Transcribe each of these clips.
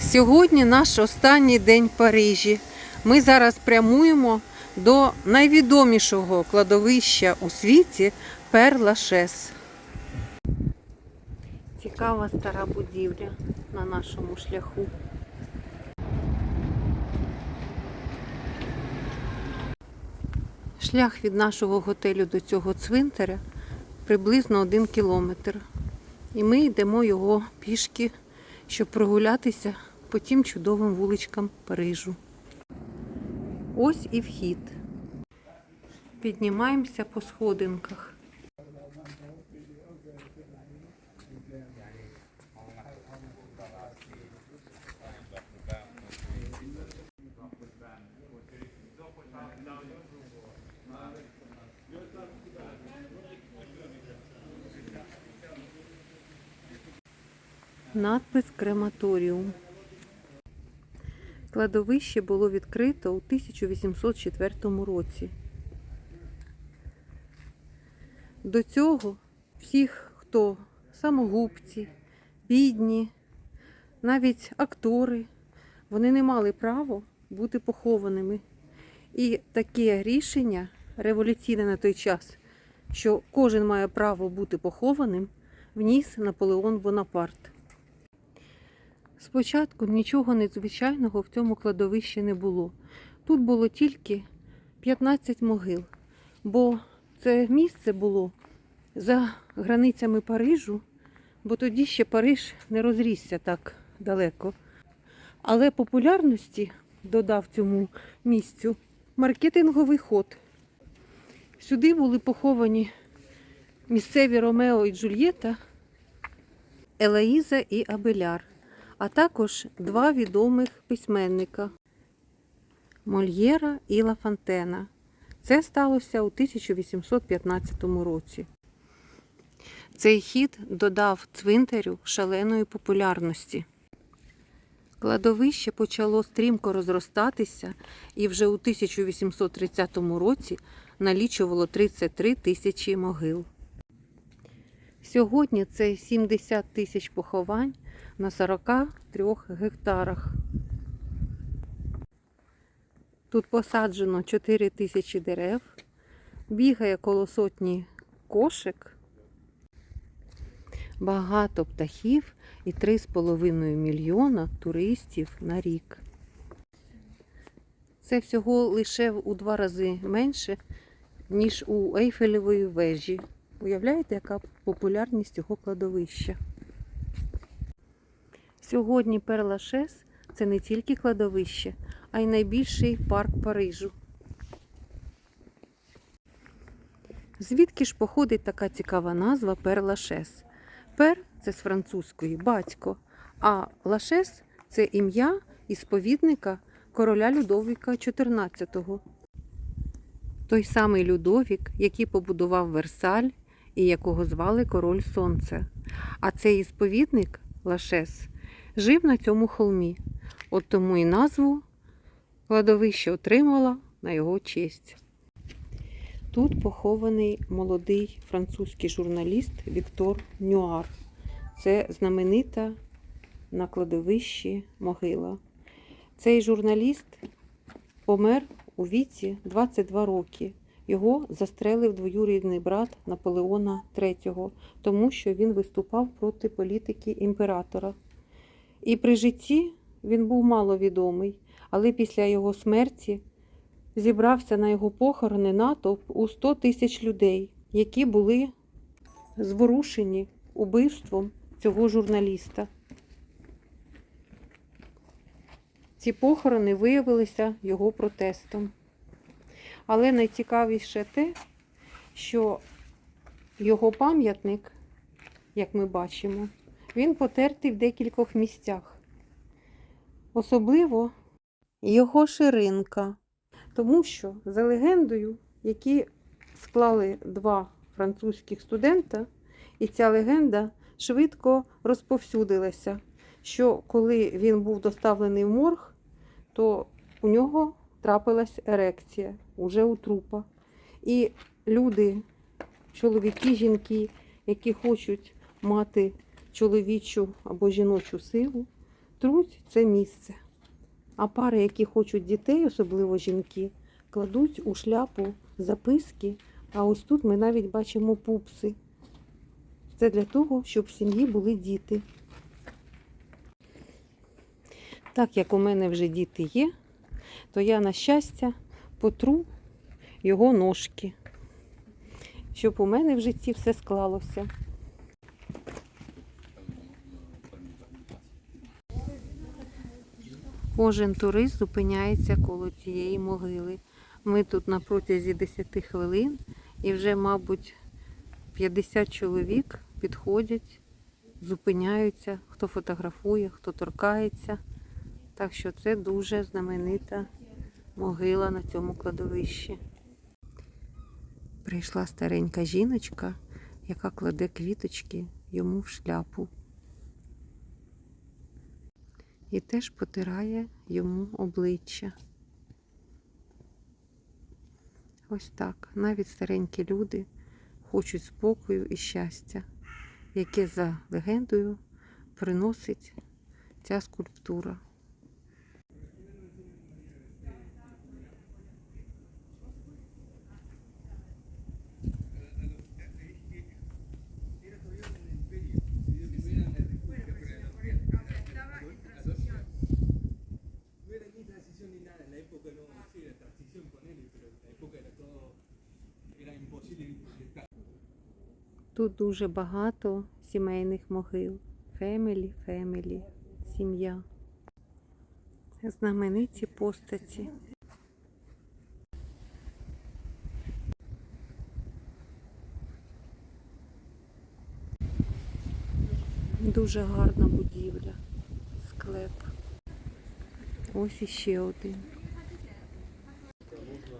Сьогодні наш останній день в Парижі. Ми зараз прямуємо до найвідомішого кладовища у світі Пер-Лашес. Цікава стара будівля на нашому шляху. Шлях від нашого готелю до цього цвинтаря приблизно один кілометр. І ми йдемо його пішки, щоб прогулятися по тим чудовим вуличкам Парижу. Ось і вхід. Піднімаємося по сходинках. Надпис Крематоріум. Кладовище було відкрито у 1804 році. До цього всіх, хто самогубці, бідні, навіть актори, вони не мали права бути похованими. І таке рішення революційне на той час, що кожен має право бути похованим, вніс Наполеон Бонапарт. Спочатку нічого незвичайного в цьому кладовищі не було. Тут було тільки 15 могил, бо це місце було за границями Парижу, бо тоді ще Париж не розрісся так далеко. Але популярності додав цьому місцю маркетинговий ход. Сюди були поховані місцеві Ромео і Джульєта, Елаїза і Абеляр а також два відомих письменника Мольєра і Лафонтена. Це сталося у 1815 році. Цей хід додав цвинтарю шаленої популярності. Кладовище почало стрімко розростатися і вже у 1830 році налічувало 33 тисячі могил. Сьогодні це 70 тисяч поховань на 43 гектарах. Тут посаджено 4 тисячі дерев, бігає коло сотні кошик, багато птахів і 3,5 мільйона туристів на рік. Це всього лише у два рази менше, ніж у Ейфелевої вежі. Уявляєте, яка популярність цього кладовища? Сьогодні Перлашес це не тільки кладовище, а й найбільший парк Парижу. Звідки ж походить така цікава назва Перлашес? Пер це з французької батько, а Лашес це ім'я і сповідника короля Людовіка XIV. Той самий Людовік, який побудував Версаль і якого звали Король Сонця. А цей сповідник Лашес жив на цьому холмі. От тому і назву кладовище отримала на його честь. Тут похований молодий французький журналіст Віктор Нюар. Це знаменита на кладовищі могила. Цей журналіст помер у віці 22 роки. Його застрелив двоюрідний брат Наполеона III, тому що він виступав проти політики імператора. І при житті він був маловідомий, але після його смерті зібрався на його похорони натовп у 100 тисяч людей, які були зворушені убивством цього журналіста. Ці похорони виявилися його протестом. Але найцікавіше те, що його пам'ятник, як ми бачимо, він потертий в декількох місцях. Особливо його ширинка. Тому що, за легендою, які склали два французьких студента, і ця легенда швидко розповсюдилася, що коли він був доставлений в морг, то у нього трапилась ерекція уже у трупа. І люди, чоловіки, жінки, які хочуть мати чоловічу або жіночу силу, труть це місце. А пари, які хочуть дітей, особливо жінки, кладуть у шляпу записки. А ось тут ми навіть бачимо пупси. Це для того, щоб в сім'ї були діти. Так як у мене вже діти є, то я, на щастя, потру його ножки, щоб у мене в житті все склалося. Кожен турист зупиняється коло цієї могили. Ми тут на протязі 10 хвилин і вже, мабуть, 50 чоловік підходять, зупиняються, хто фотографує, хто торкається. Так що це дуже знаменита могила на цьому кладовищі. Прийшла старенька жіночка, яка кладе квіточки йому в шляпу. І теж потирає йому обличчя. Ось так. Навіть старенькі люди хочуть спокою і щастя, яке за легендою приносить ця скульптура. Тут дуже багато сімейних могил. Фемілі, фемілі, сім'я. Знамениті постаті. Дуже гарна будівля, склеп. Ось іще один.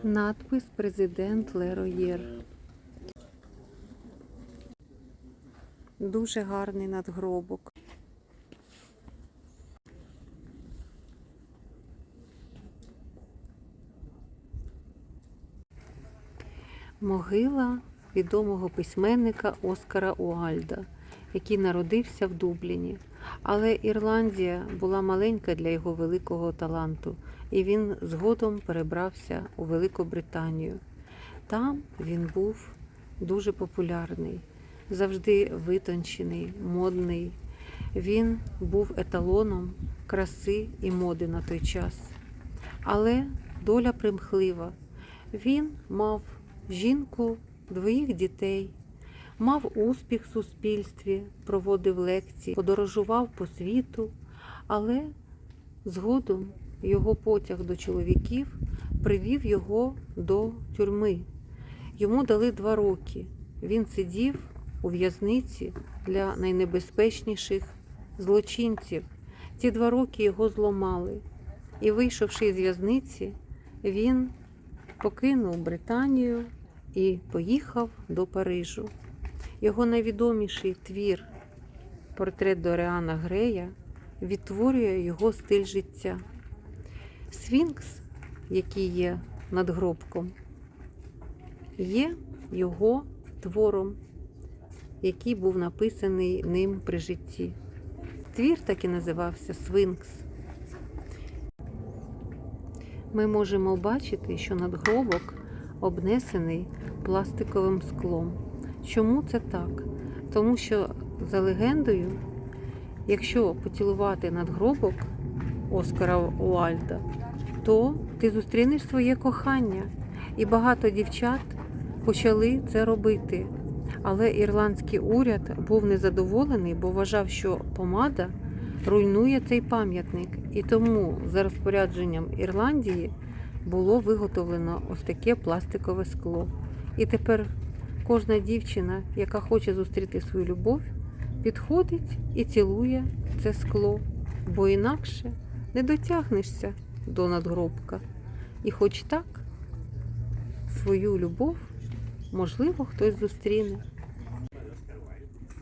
Надпис Президент Лероєр. Дуже гарний надгробок. Могила відомого письменника Оскара Уальда, який народився в Дубліні. Але Ірландія була маленька для його великого таланту, і він згодом перебрався у Велику Британію. Там він був дуже популярний, завжди витончений, модний. Він був еталоном краси і моди на той час. Але доля примхлива. Він мав жінку, двоїх дітей, мав успіх в суспільстві, проводив лекції, подорожував по світу, але згодом його потяг до чоловіків привів його до тюрми. Йому дали два роки. Він сидів у в'язниці для найнебезпечніших злочинців. Ці два роки його зламали. І, вийшовши з в'язниці, він покинув Британію і поїхав до Парижу. Його найвідоміший твір портрет Доріана Грея відтворює його стиль життя. Сфінкс, який є надгробком, є його твором, який був написаний ним при житті. Твір так і називався Свинкс. Ми можемо бачити, що надгробок обнесений пластиковим склом. Чому це так? Тому що, за легендою, якщо поцілувати надгробок Оскара Уальда, то ти зустрінеш своє кохання. І багато дівчат почали це робити. Але ірландський уряд був незадоволений, бо вважав, що помада руйнує цей пам'ятник. І тому, за розпорядженням Ірландії, було виготовлено ось таке пластикове скло. І тепер кожна дівчина, яка хоче зустріти свою любов, підходить і цілує це скло, бо інакше не дотягнешся до надгробка. І хоч так, свою любов, можливо, хтось зустріне.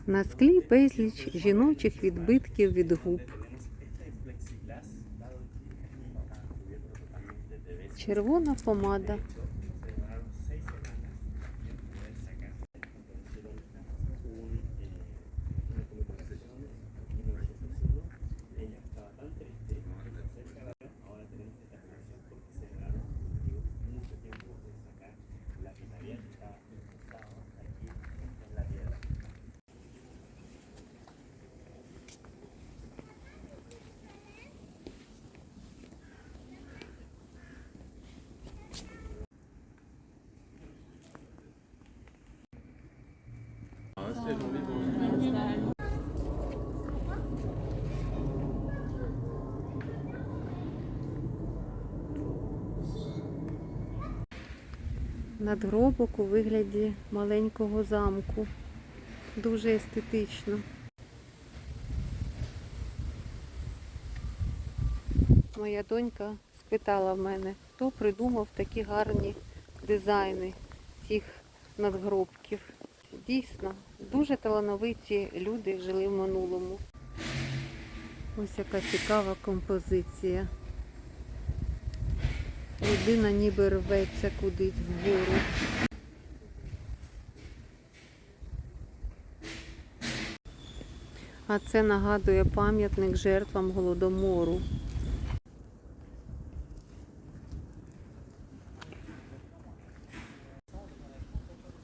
На склі безліч жіночих відбитків від губ. Червона помада. Надгробок у вигляді маленького замку. Дуже естетично. Моя донька спитала в мене, хто придумав такі гарні дизайни цих надгробків. Дійсно, дуже талановиті люди жили в минулому. Ось яка цікава композиція. Людина ніби рветься кудись вгору. А це нагадує пам'ятник жертвам голодомору.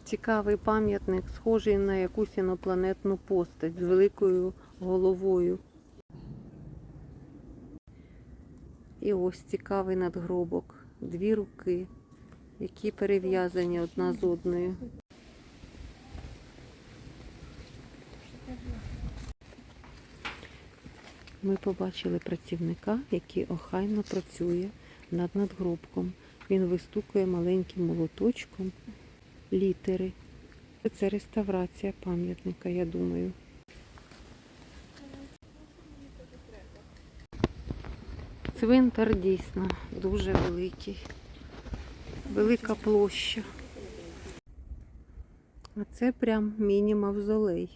Цікавий пам'ятник, схожий на якусь інопланетну постать з великою головою. І ось цікавий надгробок. Дві руки, які перев'язані одна з одною. Ми побачили працівника, який охайно працює над надгробком. Він вистукує маленьким молоточком літери. Це реставрація пам'ятника, я думаю. Цвинтар дійсно дуже великий. Велика площа. А це прям міні-мавзолей.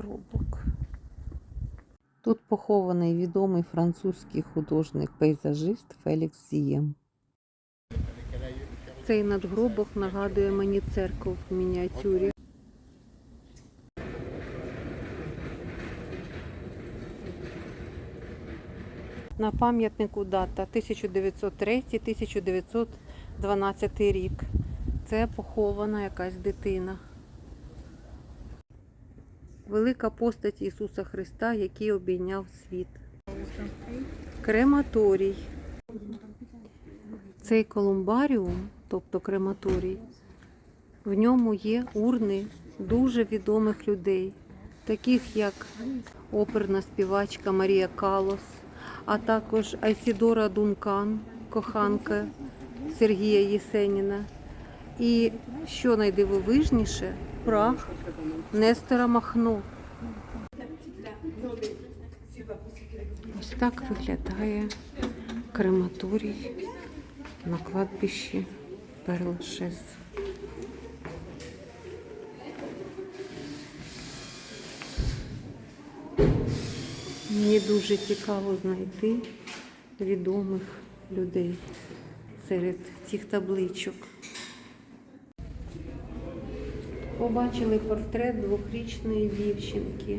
Надгробок. Тут похований відомий французький художник-пейзажист Фелікс Зієм. Цей надгробок нагадує мені церкву в мініатюрі. На пам'ятнику дата 1903-1912 рік. Це похована якась дитина. Велика постать Ісуса Христа, який обійняв світ. Крематорій. Цей колумбаріум, тобто крематорій, в ньому є урни дуже відомих людей, таких як оперна співачка Марія Калос, а також Айсідора Дункан, коханка Сергія Єсеніна. І що найдивовижніше, прах Нестора Махно. Ось так виглядає крематорій на кладбищі Перлашес. Мені дуже цікаво знайти відомих людей серед цих табличок. Побачили портрет двохрічної дівчинки.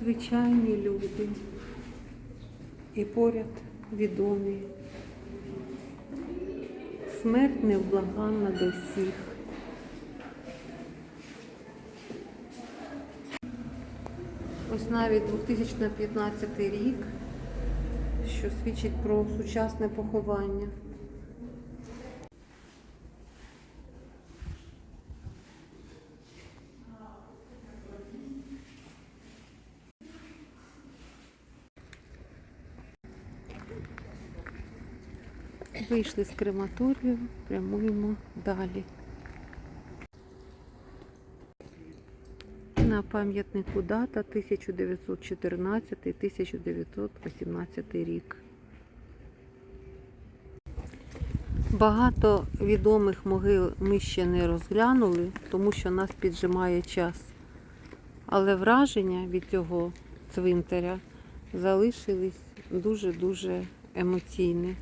Звичайні люди. І поряд відомі. Смерть невблаганна до всіх. Ось навіть 2015 рік, що свідчить про сучасне поховання. Вийшли з крематорію, прямуємо далі. На пам'ятнику дата 1914-1918 рік. Багато відомих могил ми ще не розглянули, тому що нас піджимає час. Але враження від цього цвинтаря залишились дуже-дуже емоційні.